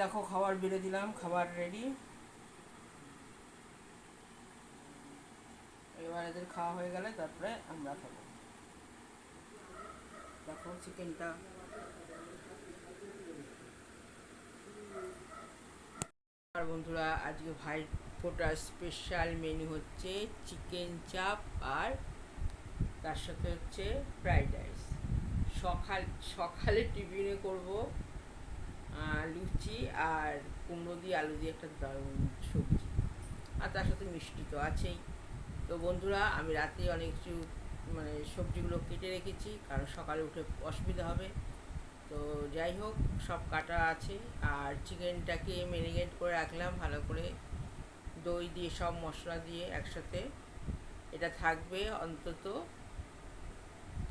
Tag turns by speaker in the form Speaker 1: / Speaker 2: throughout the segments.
Speaker 1: দেখো, খাবার বেড়ে দিলাম, খাবার রেডি এবার এদের খাওয়া হয়ে গেলে তারপরে আমরা খাব। দেখো চিকেনটা আর বন্ধুরা, আজকে ভাই ফোটার স্পেশাল মেনু হচ্ছে চিকেন চাপ আর তার সাথে হচ্ছে ফ্রাইড রাইস সকাল, সকালে টিফিনে করব। লুচি আর কুমড়ো দিয়ে আলু দিয়ে একটা দারুণ সবজি। আর তার সাথে মিষ্টি তো আছেই। তো বন্ধুরা, আমি রাতে অনেক কিছু মানে সবজিগুলো কেটে রেখেছি, কারণ সকালে উঠে অসুবিধা হবে। তো যাই হোক, সব কাটা আছে। আর চিকেনটাকে ম্যারিনেট করে রাখলাম ভালো করে। দই দিয়ে, সব মশলা দিয়ে একসাথে। এটা থাকবে অন্তত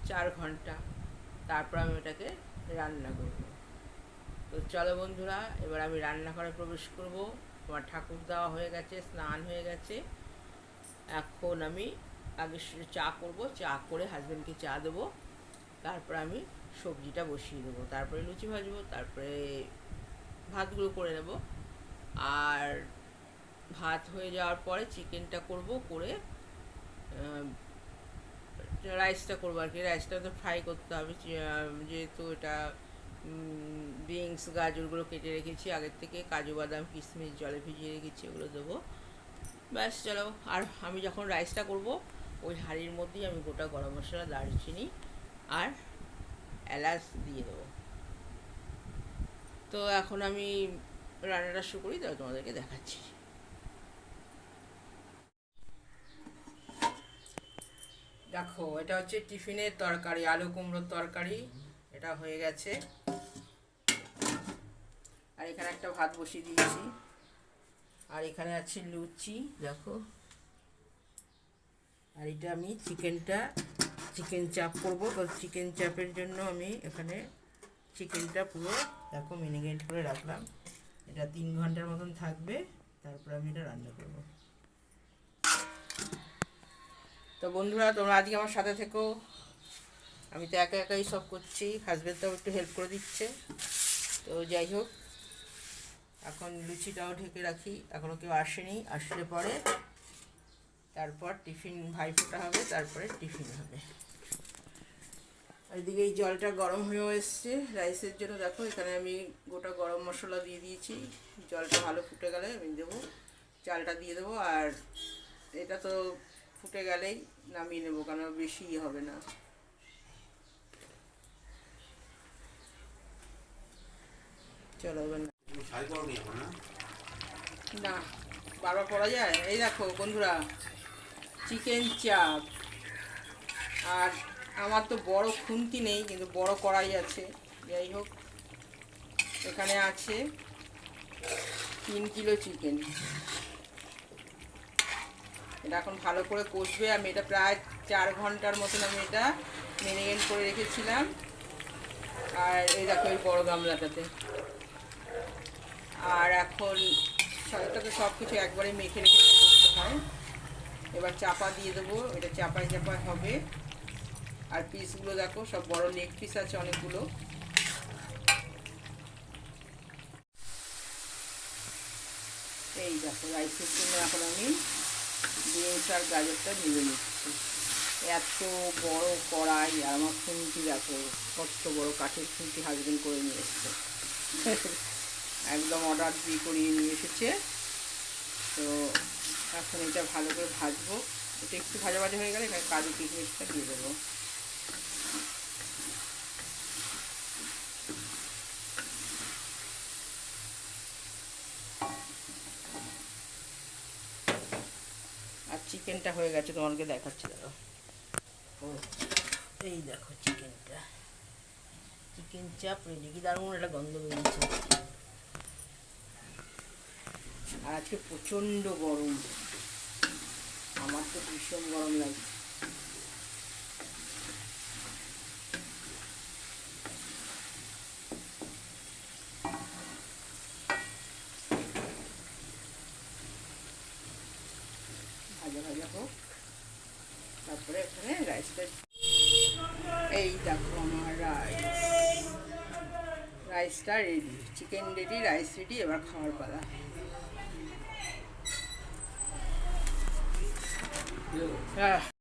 Speaker 1: চার ঘণ্টা। তারপর আমি ওটাকে রান্না করব। তো চলো বন্ধুরা, এবার আমি রান্নাঘরে প্রবেশ করব। আমার ঠাকুর দেওয়া হয়ে গেছে, স্নান হয়ে গেছে। এখন আমি আগে চা করব, চা করে হাজব্যান্ডকে চা দেবো। তারপর আমি সবজিটা বসিয়ে দেবো। তারপরে লুচি ভাজবো, তারপরে ভাতগুলো করে নেব। আর ভাত হয়ে যাওয়ার পরে চিকেনটা করব, করে রাইসটা করব আর কি। রাইসটা তো ফ্রাই করতে হবে যেহেতু এটা বিনস গাজরগুলো কেটে রেখেছি। আগের থেকে কাজু, বাদাম, কিশমিশ, জলে ভিজিয়ে রেখেছি ওগুলো দেবো। ব্যাস, চলো। আর আমি যখন রাইসটা করব, ওই হাঁড়ির মধ্যেই আমি গোটা গরম মশলা, দারচিনি আর এলাচ দিয়ে দেবো। তো এখন আমি রান্নাটা শুরু করি, তাহলে তোমাদেরকে দেখাচ্ছি। দেখো, এটা হচ্ছে টিফিনের তরকারি, আলু কুমড়োর তরকারি। এটা হয়ে গেছে। আর এখানে একটা ভাত বসিয়ে দিয়েছি। আর এখানে আছে লুচি, দেখো। আর এটা আমি চিকেনটা, চিকেন চাপ করব। তো চিকেন চাপের জন্য আমি এখানে চিকেনটা পুরো, দেখো মিনিগেট করে রাখলাম। এটা তিন ঘণ্টার মতন থাকবে, তারপর আমি এটা রান্না করব। তো বন্ধুরা, তোমরা আজকে আমার সাথে থেকো। আমি তো একা একাই সব করছি হাজব্যান্ডটাও একটু হেল্প করে দিচ্ছে। তো যাই হোক এখন লুচিটাও ঢেকে রাখি। এখনও কেউ আসেনি, আসলে পরে। তারপর টিফিন ভাই ফোটা হবে, তারপরে টিফিন হবে। এদিকে এই জলটা গরম হয়েও এসছে রাইসের জন্য। দেখো, এখানে আমি গোটা গরম মশলা দিয়ে দিয়েছি। জলটা ভালো ফুটে গেলে আমি দেবো। চালটা দিয়ে দেবো আর এটা তো ফুটে গেলেই নামিয়ে নেব, কেন বেশি ইয়ে হবে না। চলো না- বারবার পড়া যায়? এই দেখো বন্ধুরা, চিকেন চাপ। আর আমার তো বড় খুন্তি নেই, কিন্তু বড় কড়াই আছে। যাই হোক, এখানে আছে তিন কিলো চিকেন। এটা এখন ভালো করে কষবে, আমি এটা প্রায় চার ঘণ্টার মতন আমি এটা মেরিনেট করে রেখেছিলাম। আর এই দেখো এই বড় গামলাটাতে। আর এখন এটাতে সব কিছু একবারে মেখে রেখে করতে হয়। এবার চাপা দিয়ে দেবো, এটা চাপায় চাপায় হবে। আর পিসগুলো দেখো, সব বড় লেগ পিস আছে অনেকগুলো। এই দেখো, রাইসের জন্য এখন আমি বিনস আর গাজরটা ভেজে নিচ্ছি। এত বড় কড়াই, আর আমার খুন্তি দেখো, কত বড় কাঠের খুন্তি হাজবেন্ড করে নিয়ে এসছে। একদম অর্ডার দিয়ে করিয়ে নিয়ে এসেছে। তো এখন এটা ভালো করে ভাজবো। এটা একটু ভাজা ভাজা হয়ে গেলে এখানে কাজু কিশমিশটা দিয়ে দেবো। আর চিকেনটা হয়ে গেছে তোমাকে দেখাচ্ছি দাঁড়ো ও, এই দেখো চিকেনটা চিকেন চাপ রেডি কি দারুণ একটা গন্ধ বেরিয়েছে। আর আজকে প্রচণ্ড গরম। আমার তো ভীষণ গরম লাগছে। ভাজা ভাজা হোক, তারপরে এই দেখো আমার rice ready chicken ready rice ready এবার খাওয়ার পালা। Yeah.